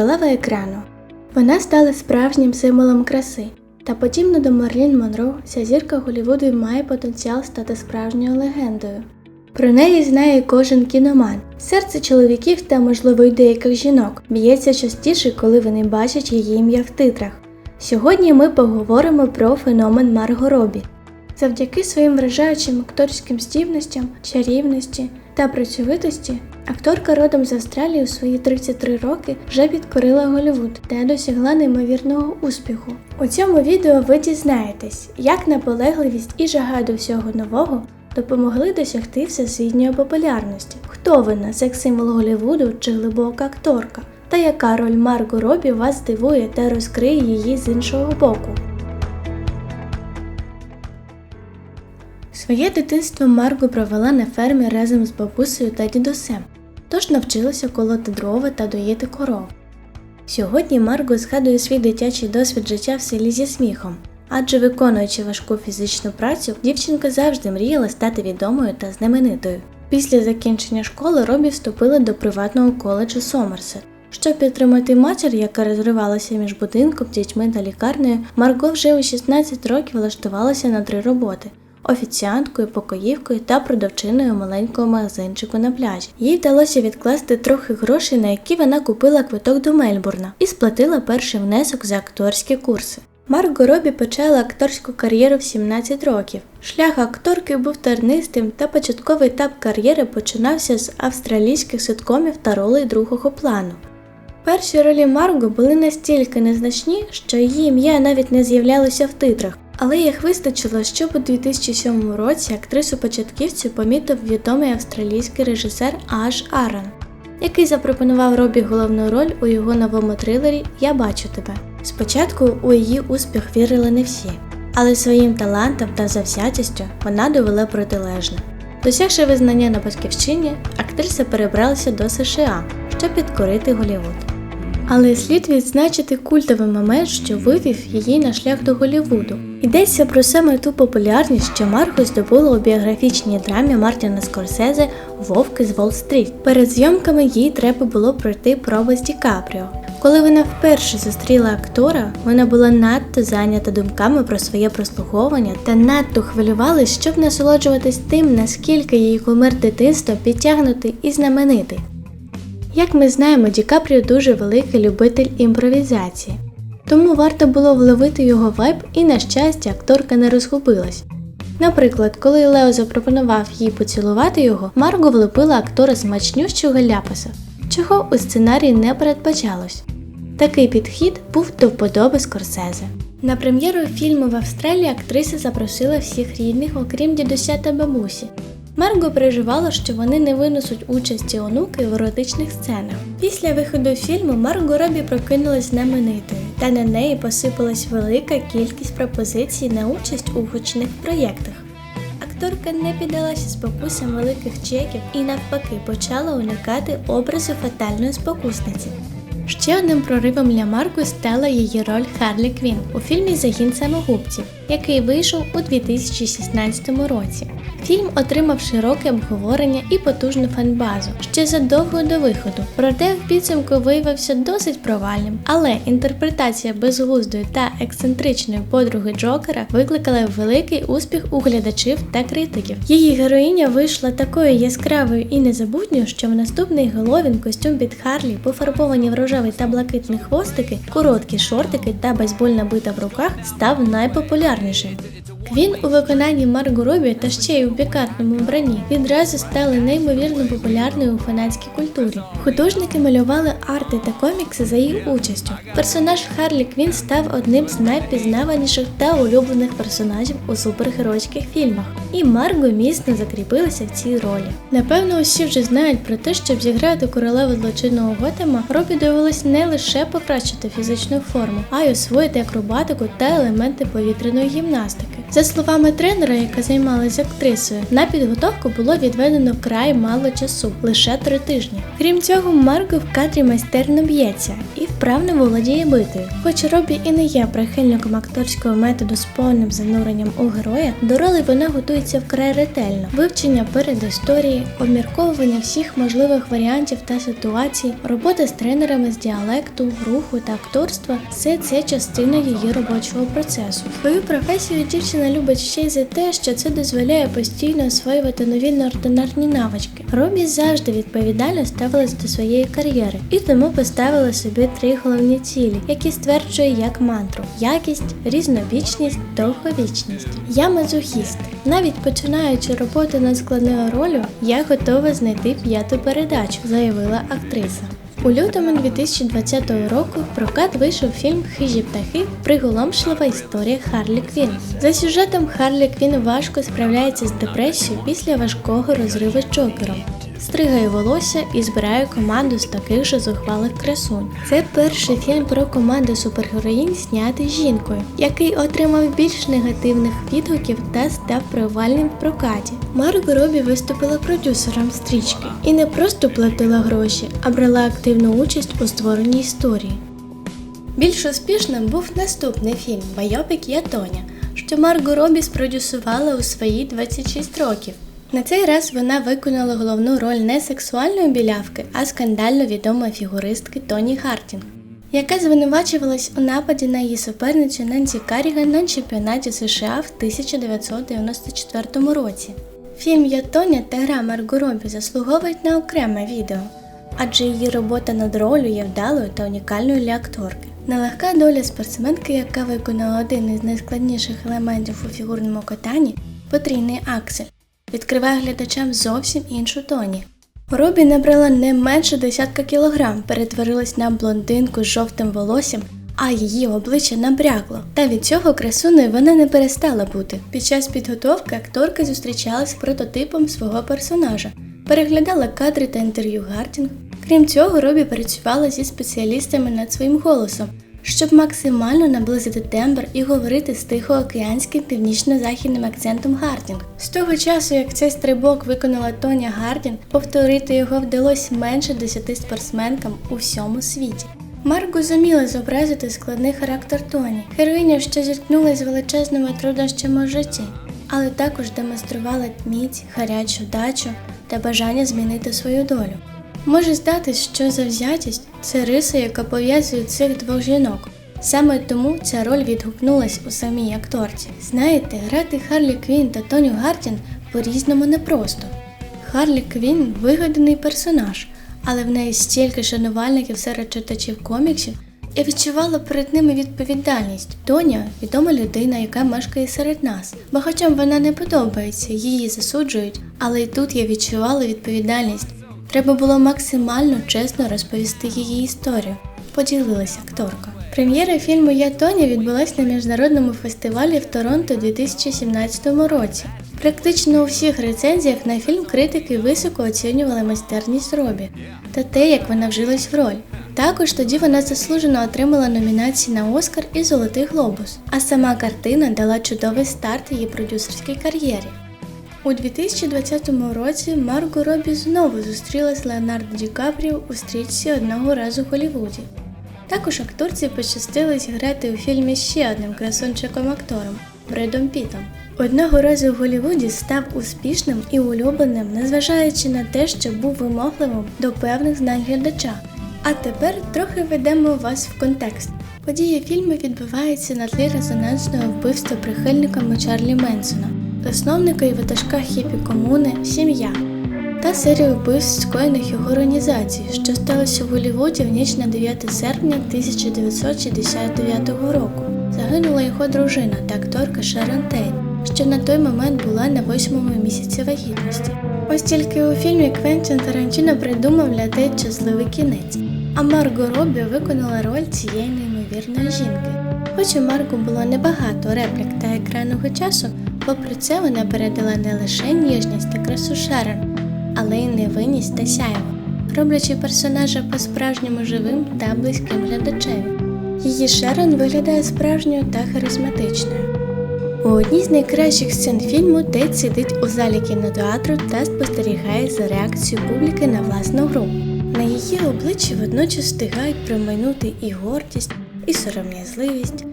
королева екрану. Вона стала справжнім символом краси. Та подібно до Марлін Монро, ця зірка Голлівуду має потенціал стати справжньою легендою. Про неї знає кожен кіноман. Серце чоловіків та, можливо, й деяких жінок б'ється частіше, коли вони бачать її ім'я в титрах. Сьогодні ми поговоримо про феномен Марго Робі. Завдяки своїм вражаючим акторським здібностям, чарівності та працьовитості, акторка родом з Австралії у свої 33 роки вже підкорила Голлівуд та досягла неймовірного успіху. У цьому відео ви дізнаєтесь, як наполегливість і жага до всього нового допомогли досягти всесвітньої популярності. Хто вона, секс-символ Голлівуду чи глибока акторка? Та яка роль Марго Робі вас здивує та розкриє її з іншого боку? Своє дитинство Марго провела на фермі разом з бабусею та дідусем, тож навчилася колоти дрова та доїти коров. Сьогодні Марго згадує свій дитячий досвід життя в селі зі сміхом, адже виконуючи важку фізичну працю, дівчинка завжди мріяла стати відомою та знаменитою. Після закінчення школи Робі вступила до приватного коледжу Сомерсет. Щоб підтримати матір, яка розривалася між будинком, дітьми та лікарнею, Марго вже у 16 років влаштувалася на три роботи офіціанткою, покоївкою та продавчиною маленького магазинчику на пляжі. Їй вдалося відкласти трохи грошей, на які вона купила квиток до Мельбурна і сплатила перший внесок за акторські курси. Марго Робі почала акторську кар'єру в 17 років. Шлях акторки був тернистим, та початковий етап кар'єри починався з австралійських ситкомів та ролей другого плану. Перші ролі Марго були настільки незначні, що її ім'я навіть не з'являлося в титрах, але їх вистачило, щоб у 2007 році актрису початківцю помітив відомий австралійський режисер Аш Аран, який запропонував Робі головну роль у його новому трилері Я бачу тебе. Спочатку у її успіх вірили не всі, але своїм талантом та завзятістю вона довела протилежне. Досягши визнання на батьківщині, актриса перебралася до США, щоб підкорити Голлівуд. Але слід відзначити культовий момент, що вивів її на шлях до Голлівуду. Йдеться про саме ту популярність, що Марго здобула у біографічній драмі Мартіна Скорсезе Вовки з Волл-стріт. Перед зйомками їй треба було пройти проби з Ді Капріо. Коли вона вперше зустріла актора, вона була надто зайнята думками про своє прослуговування та надто хвилювалась, щоб насолоджуватись тим, наскільки її кумир дитинства підтягнутий і знаменитий. Як ми знаємо, Ді Капріо дуже великий любитель імпровізації, тому варто було вловити його вайб і, на щастя, акторка не розгубилась. Наприклад, коли Лео запропонував їй поцілувати його, Марго влепила актора смачнющого ляпаса, чого у сценарії не передбачалось. Такий підхід був до вподоби Скорсезе. На прем'єру фільму в Австралії актриса запросила всіх рідних, окрім дідуся та бабусі. Марго переживала, що вони не винесуть участі онуки в еротичних сценах. Після виходу фільму Марго Робі прокинулась знаменитою, та на неї посипалась велика кількість пропозицій на участь у гучних проєктах. Акторка не піддалася спокусам великих чеків і навпаки почала уникати образу фатальної спокусниці. Ще одним проривом для Марго стала її роль Харлі Квін у фільмі Загін самогубців, який вийшов у 2016 році. Фільм отримав широке обговорення і потужну фанбазу ще задовго до виходу, проте в підсумку виявився досить провальним. Але інтерпретація безглуздої та ексцентричної подруги Джокера викликала великий успіх у глядачів та критиків. Її героїня вийшла такою яскравою і незабутньою, що в наступний Геловін костюм під Харлі, пофарбовані в рожевий та блакитний хвостики, короткі шортики та бейсбольна бита в руках став найпопулярнішим. гарніший. Квін у виконанні Марго Робі та ще й у пікантному вбранні відразу стали неймовірно популярною у фанатській культурі. Художники малювали арти та комікси за її участю. Персонаж Харлі Квін став одним з найпізнаваніших та улюблених персонажів у супергеройських фільмах, і Марго міцно закріпилася в цій ролі. Напевно, усі вже знають про те, щоб зіграти королеву злочинного Готема, Робі довелось не лише покращити фізичну форму, а й освоїти акробатику та елементи повітряної гімнастики. За словами тренера, яка займалася актрисою, на підготовку було відведено вкрай мало часу лише три тижні. Крім цього, Марго в кадрі майстерно б'ється і вправно володіє битою. Хоч Робі і не є прихильником акторського методу з повним зануренням у героя, до ролі вона готується вкрай ретельно. Вивчення передісторії, обмірковування всіх можливих варіантів та ситуацій, робота з тренерами з діалекту, руху та акторства все це частина її робочого процесу. Свою професію дівчина любить ще й за те, що це дозволяє постійно освоювати нові неординарні навички. Робі завжди відповідально ставилась до своєї кар'єри і тому поставила собі три головні цілі, які стверджує як мантру: якість, різнобічність, довговічність. Я мазохіст. Навіть починаючи роботу над складною ролью, я готова знайти п'яту передачу, заявила актриса. У лютому 2020 року в прокат вийшов фільм Хижі птахи приголомшлива історія Харлі Квін. За сюжетом Харлі Квін важко справляється з депресією після важкого розриву з Джокером. Стригає волосся і збирає команду з таких же зухвалих красунь. Це перший фільм про команду супергероїнь, знятий жінкою, який отримав більш негативних відгуків та став провальним в прокаті. Марго Робі виступила продюсером стрічки і не просто платила гроші, а брала активну участь у створенні історії. Більш успішним був наступний фільм Байопік Я що Марго Робі спродюсувала у свої 26 років. На цей раз вона виконала головну роль не сексуальної білявки, а скандально відомої фігуристки Тоні Гартінг, яка звинувачувалась у нападі на її суперницю Ненсі Каріган на чемпіонаті США в 1994 році. Фільм «Я Тоня» та гра Марго Робі заслуговують на окреме відео, адже її робота над ролью є вдалою та унікальною для акторки. Нелегка доля спортсменки, яка виконала один із найскладніших елементів у фігурному катанні потрійний аксель, відкриває глядачам зовсім іншу тоні. Робі набрала не менше десятка кілограм, перетворилась на блондинку з жовтим волоссям, а її обличчя набрякло. Та від цього красуною вона не перестала бути. Під час підготовки акторка зустрічалась з прототипом свого персонажа, переглядала кадри та інтерв'ю Гартінг. Крім цього, Робі працювала зі спеціалістами над своїм голосом, щоб максимально наблизити тембр і говорити з тихоокеанським північно-західним акцентом Гардінг. З того часу, як цей стрибок виконала Тоня Гардінг, повторити його вдалося менше десяти спортсменкам у всьому світі. Марго зуміла зобразити складний характер Тоні, героїня, що зіткнулася з величезними труднощами у житті, але також демонструвала міць, гарячу дачу та бажання змінити свою долю. Може здатись, що завзятість це риса, яка пов'язує цих двох жінок. Саме тому ця роль відгукнулась у самій акторці. Знаєте, грати Харлі Квін та Тоню Гартін по-різному непросто. Харлі Квін вигаданий персонаж, але в неї стільки шанувальників серед читачів коміксів. Я відчувала перед ними відповідальність. Тоня відома людина, яка мешкає серед нас. Багатьом вона не подобається, її засуджують, але й тут я відчувала відповідальність. Треба було максимально чесно розповісти її історію. Поділилася акторка. Прем'єра фільму Я Тоня відбулась на міжнародному фестивалі в Торонто у 2017 році. Практично у всіх рецензіях на фільм критики високо оцінювали майстерність Робі та те, як вона вжилась в роль. Також тоді вона заслужено отримала номінації на Оскар і Золотий Глобус, а сама картина дала чудовий старт її продюсерській кар'єрі. У 2020 році Марго Робі знову зустріла з Леонардо Ді Капріо у стрічці одного разу в Голлівуді. Також акторці пощастило зіграти у фільмі ще одним красунчиком-актором Бредом Пітом. Одного разу в Голлівуді став успішним і улюбленим, незважаючи на те, що був вимогливим до певних знань глядача. А тепер трохи ведемо вас в контекст. Події фільму відбуваються на тлі резонансного вбивства прихильниками Чарлі Менсона, засновника і ватажка хіпі комуни Сім'я та серію вбивств скоєних його організацій, що сталося в Голлівуді в ніч на 9 серпня 1969 року. Загинула його дружина та акторка Шерон Тейт, що на той момент була на восьмому місяці вагітності. Ось тільки у фільмі Квентін Тарантіно придумав для Тейт щасливий кінець, а Марго Робі виконала роль цієї неймовірної жінки. Хоч у Марго було небагато реплік та екранного часу, попри це вона передала не лише ніжність та красу Шерон, але й невинність та сяйво, роблячи персонажа по-справжньому живим та близьким глядачеві. Її Шерон виглядає справжньою та харизматичною. У одній з найкращих сцен фільму Тед сидить у залі кінотеатру та спостерігає за реакцією публіки на власну гру. На її обличчі водночас встигають промайнути і гордість, і сором'язливість,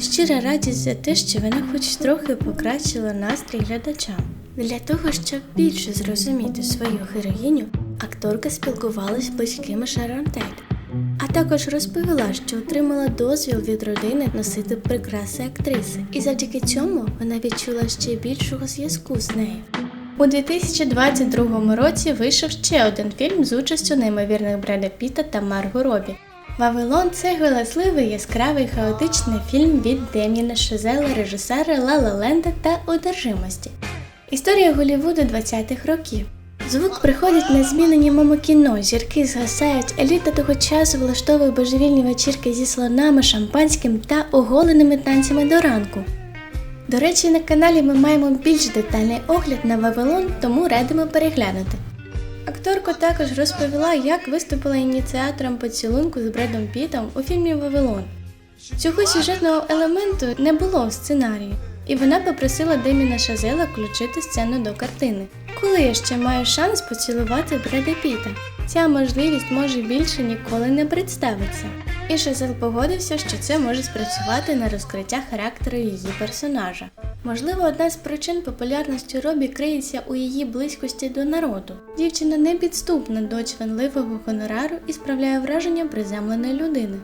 щира радість за те, що вона хоч трохи покращила настрій глядачам. Для того, щоб більше зрозуміти свою героїню, акторка спілкувалась з близькими Шерон Тейт, а також розповіла, що отримала дозвіл від родини носити прикраси актриси, і завдяки цьому вона відчула ще більшого зв'язку з нею. У 2022 році вийшов ще один фільм з участю неймовірних Бреда Піта та Марго Робі. Вавилон це галасливий, яскравий, хаотичний фільм від Дем'яна Шазела, режисера Ла Ленда та одержимості. Історія Голлівуду 20-х років. Звук приходить на зміну німому кіно, зірки згасають, еліта того часу влаштовує божевільні вечірки зі слонами, шампанським та оголеними танцями до ранку. До речі, на каналі ми маємо більш детальний огляд на Вавилон, тому радимо переглянути. Акторка також розповіла, як виступила ініціатором поцілунку з Бредом Пітом у фільмі Вавилон. Цього сюжетного елементу не було в сценарії, і вона попросила Деміна Шазела включити сцену до картини. Коли я ще маю шанс поцілувати Бреда Піта? Ця можливість може більше ніколи не представиться. І Шазел погодився, що це може спрацювати на розкриття характеру її персонажа. Можливо, одна з причин популярності Робі криється у її близькості до народу. Дівчина не підступна до чванливого гонорару і справляє враження приземленої людини.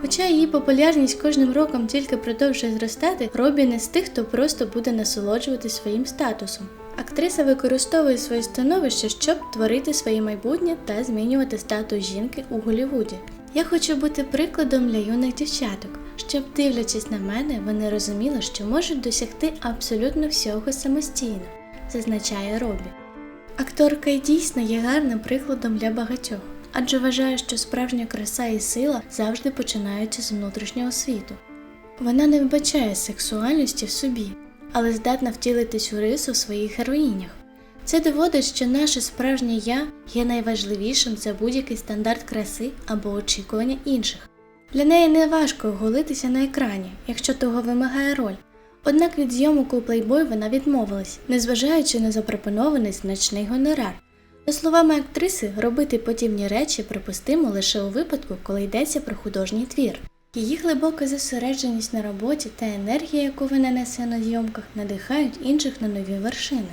Хоча її популярність кожним роком тільки продовжує зростати, Робі не з тих, хто просто буде насолоджуватися своїм статусом. Актриса використовує своє становище, щоб творити своє майбутнє та змінювати статус жінки у Голлівуді. Я хочу бути прикладом для юних дівчаток, щоб, дивлячись на мене, вони розуміли, що можуть досягти абсолютно всього самостійно, зазначає Робі. Акторка й дійсно є гарним прикладом для багатьох, адже вважає, що справжня краса і сила завжди починаються з внутрішнього світу. Вона не вбачає сексуальності в собі, але здатна втілити цю рису в своїх героїнях. Це доводить, що наше справжнє я є найважливішим за будь-який стандарт краси або очікування інших. Для неї не важко оголитися на екрані, якщо того вимагає роль. Однак від зйомок у плейбой вона відмовилась, незважаючи на запропонований значний гонорар. За словами актриси, робити подібні речі припустимо лише у випадку, коли йдеться про художній твір. Її глибока зосередженість на роботі та енергія, яку вона несе на зйомках, надихають інших на нові вершини.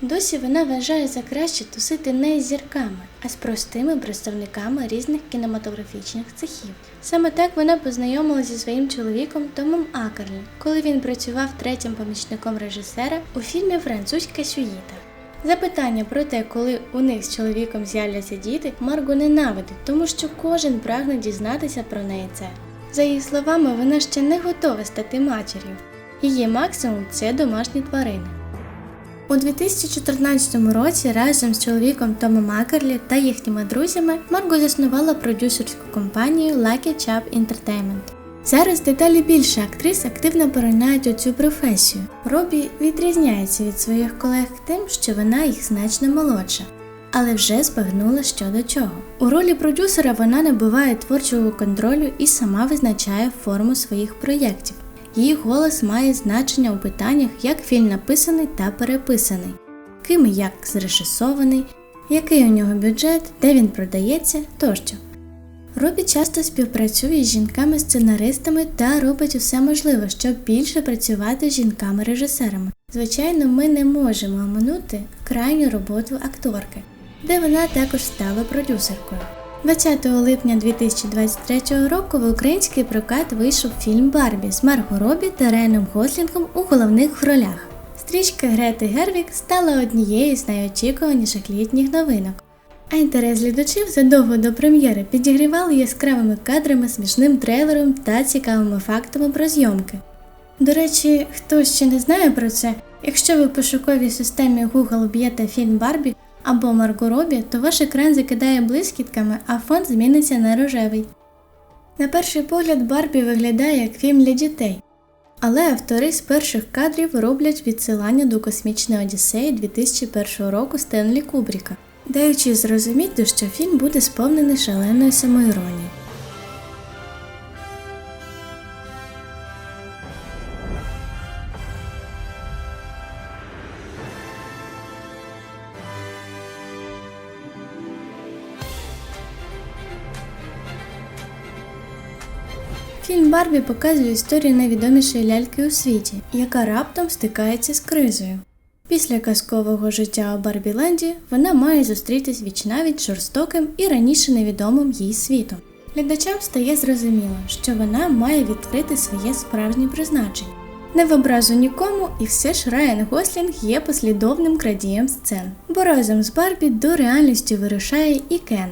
Досі вона вважає за краще тусити не з зірками, а з простими представниками різних кінематографічних цехів. Саме так вона познайомилася зі своїм чоловіком Томом Акерлі, коли він працював третім помічником режисера у фільмі Французька сюїта. Запитання про те, коли у них з чоловіком з'являться діти, Марго ненавидить, тому що кожен прагне дізнатися про неї це. За її словами, вона ще не готова стати матір'ю. Її максимум це домашні тварини. У 2014 році разом з чоловіком Томом Макерлі та їхніми друзями Марго заснувала продюсерську компанію Lucky Chap Entertainment. Зараз дедалі більше актрис активно поринають у цю професію. Робі відрізняється від своїх колег тим, що вона їх значно молодша, але вже збагнула що до чого. У ролі продюсера вона набуває творчого контролю і сама визначає форму своїх проєктів. Її голос має значення у питаннях, як фільм написаний та переписаний, ким і як зрежисований, який у нього бюджет, де він продається тощо. Робі часто співпрацює з жінками-сценаристами та робить усе можливе, щоб більше працювати з жінками-режисерами. Звичайно, ми не можемо оминути крайню роботу акторки, де вона також стала продюсеркою. 20 липня 2023 року в український прокат вийшов фільм Барбі з Марго Робі та Реном Гослінгом у головних ролях. Стрічка Грети Гервік стала однією з найочікуваніших літніх новинок. А інтерес глядачів задовго до прем'єри підігрівали яскравими кадрами, смішним трейлером та цікавими фактами про зйомки. До речі, хто ще не знає про це, якщо ви в пошуковій системі Google вб'єте фільм Барбі або Марго Робі, то ваш екран закидає блискітками, а фон зміниться на рожевий. На перший погляд Барбі виглядає як фільм для дітей, але автори з перших кадрів роблять відсилання до космічної Одіссеї 2001 року Стенлі Кубріка, даючи зрозуміти, що фільм буде сповнений шаленою самоіронією. Фільм Барбі показує історію найвідомішої ляльки у світі, яка раптом стикається з кризою. Після казкового життя у Барбіленді вона має зустрітись вічнавіч жорстоким і раніше невідомим їй світом. Глядачам стає зрозуміло, що вона має відкрити своє справжнє призначення. Не в образу нікому, і все ж Райан Гослінг є послідовним крадієм сцен. Бо разом з Барбі до реальності вирушає і Кен.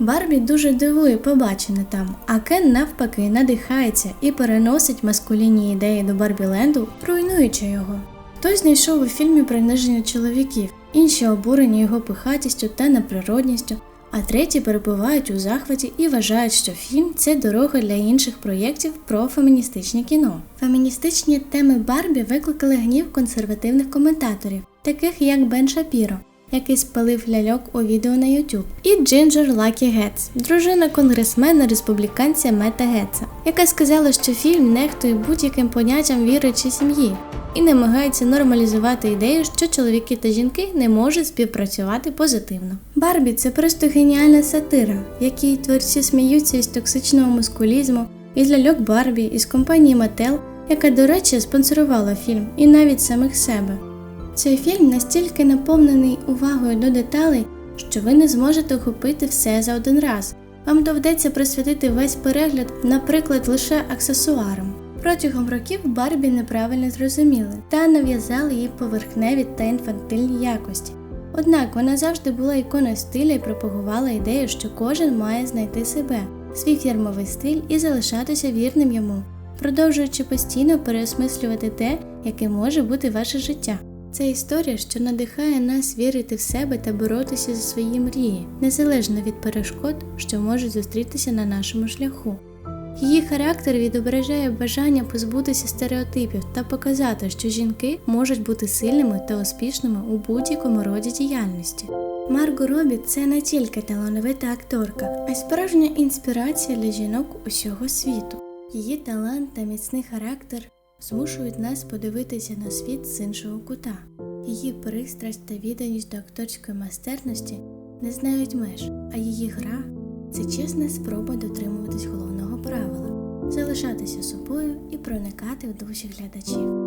Барбі дуже дивує побачене там, а Кен навпаки надихається і переносить маскулінні ідеї до Барбіленду, руйнуючи його. Хтось знайшов у фільмі приниження чоловіків, інші обурені його пихатістю та неприродністю, а треті перебувають у захваті і вважають, що фільм це дорога для інших проєктів про феміністичне кіно. Феміністичні теми Барбі викликали гнів консервативних коментаторів, таких як Бен Шапіро, який спалив ляльок у відео на YouTube, і Джинджер Лакі Гетц, дружина конгресмена республіканця Мета Гетца, яка сказала, що фільм нехтує будь-яким поняттям віри чи сім'ї і намагається нормалізувати ідею, що чоловіки та жінки не можуть співпрацювати позитивно. Барбі це просто геніальна сатира, в якій творці сміються із токсичного мускулізму, із ляльок Барбі, із компанії Mattel, яка, до речі, спонсорувала фільм, і навіть самих себе. Цей фільм настільки наповнений увагою до деталей, що ви не зможете охопити все за один раз. Вам доведеться присвятити весь перегляд, наприклад, лише аксесуарам. Протягом років Барбі неправильно зрозуміли та нав'язали їй поверхневі та інфантильні якості. Однак вона завжди була іконою стиля і пропагувала ідею, що кожен має знайти себе, свій фірмовий стиль і залишатися вірним йому, продовжуючи постійно переосмислювати те, яке може бути ваше життя. Це історія, що надихає нас вірити в себе та боротися за свої мрії, незалежно від перешкод, що можуть зустрітися на нашому шляху. Її характер відображає бажання позбутися стереотипів та показати, що жінки можуть бути сильними та успішними у будь-якому роді діяльності. Марго Робі це не тільки талановита акторка, а й справжня інспірація для жінок усього світу. Її талант та міцний характер змушують нас подивитися на світ з іншого кута. Її пристрасть та відданість до акторської майстерності не знають меж, а її гра це чесна спроба дотримуватись головного правила залишатися собою і проникати в душі глядачів.